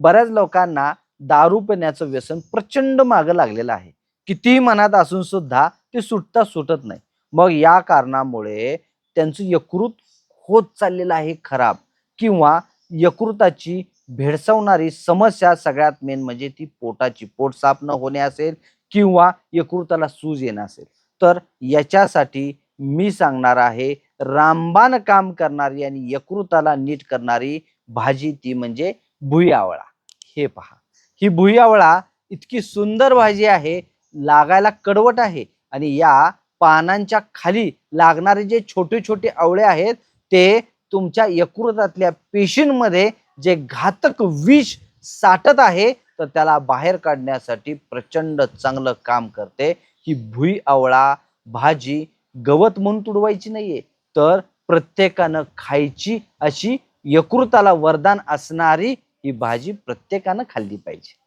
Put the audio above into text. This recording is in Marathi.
बऱ्याच लोकांना दारू पिण्याचं व्यसन प्रचंड मागं लागलेलं आहे. कितीही मनात असून सुद्धा ते सुटता सुटत नाही. मग या कारणामुळे त्यांचं यकृत होत चाललेलं आहे खराब किंवा यकृताची भेडसावणारी समस्या सगळ्यात मेन म्हणजे ती पोटाची पोट साफ न होणे असेल किंवा यकृताला सूज येणं असेल. तर याच्यासाठी मी सांगणार आहे रामबाण काम करणारी आणि यकृताला नीट करणारी भाजी ती म्हणजे भुईआवळा. हे पहा. ही भुईआवळा इतकी सुंदर भाजी आहे लागायला कडवट आहे आणि या पानांच्या खाली लागणारे जे छोटे छोटे आवळे आहेत ते तुमच्या यकृतातल्या पेशींमध्ये जे घातक विष साठत आहे तर त्याला बाहेर काढण्यासाठी प्रचंड चांगलं काम करते. ही भुई आवळा भाजी गवत म्हणून तुडवायची नाहीये तर प्रत्येकानं खायची अशी यकृताला वरदान असणारी ही भाजी प्रत्येकानं खाल्ली पाहिजे.